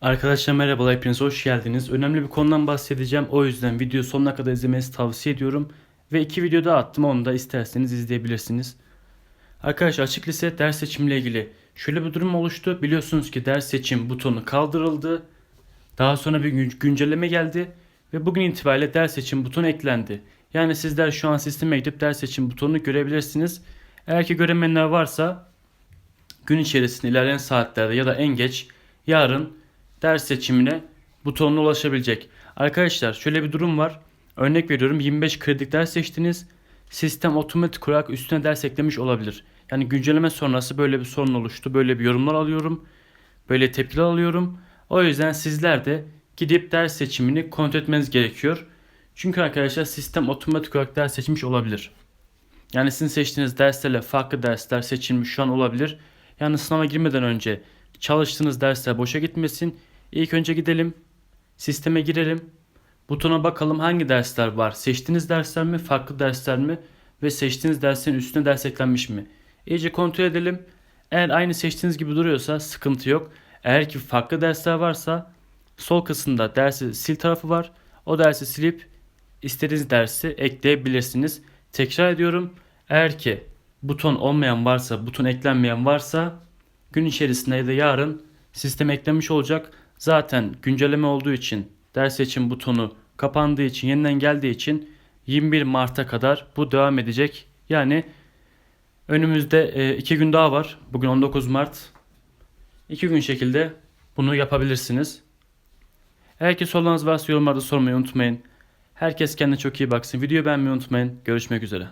Arkadaşlar merhabalar hepiniz hoş geldiniz. Önemli bir konudan bahsedeceğim. O yüzden video sonuna kadar izlemenizi tavsiye ediyorum. Ve iki video daha attım onu da isterseniz izleyebilirsiniz. Arkadaşlar açık lise ders seçimiyle ilgili şöyle bir durum oluştu. Biliyorsunuz ki ders seçim butonu kaldırıldı. Daha sonra bir gün- güncelleme geldi. Ve bugün itibariyle ders seçim butonu eklendi. Yani sizler şu an sisteme gidip ders seçim butonunu görebilirsiniz. Eğer ki göremeyenler varsa gün içerisinde ilerleyen saatlerde ya da en geç yarın ders seçimine butonuna ulaşabilecek. Arkadaşlar şöyle bir durum var. Örnek veriyorum 25 kredi ders seçtiniz. Sistem otomatik olarak üstüne ders eklemiş olabilir. Yani güncelleme sonrası böyle bir sorun oluştu. Böyle bir yorumlar alıyorum. Böyle tepkiler alıyorum. O yüzden sizler de gidip ders seçimini kontrol etmeniz gerekiyor. Çünkü arkadaşlar sistem otomatik olarak ders seçmiş olabilir. Yani sizin seçtiğiniz derslerle farklı dersler seçilmiş şu an olabilir. Yani sınava girmeden önce çalıştığınız dersler boşa gitmesin. İlk önce gidelim. Sisteme girelim. Butona bakalım hangi dersler var. Seçtiğiniz dersler mi, farklı dersler mi ve seçtiğiniz derslerin üstüne ders eklenmiş mi? İyice kontrol edelim. Eğer aynı seçtiğiniz gibi duruyorsa sıkıntı yok. Eğer ki farklı dersler varsa sol kısımda dersi sil tarafı var. O dersi silip istediğiniz dersi ekleyebilirsiniz. Tekrar ediyorum. Eğer ki buton olmayan varsa, buton eklenmeyen varsa gün içerisinde ya da yarın sistem eklemiş olacak. Zaten güncelleme olduğu için ders seçim butonu kapandığı için yeniden geldiği için 21 Mart'a kadar bu devam edecek. Yani önümüzde 2 gün daha var. Bugün 19 Mart. 2 gün şekilde bunu yapabilirsiniz. Eğer ki sorularınız varsa yorumlarda sormayı unutmayın. Herkes kendine çok iyi baksın. Videoyu beğenmeyi unutmayın. Görüşmek üzere.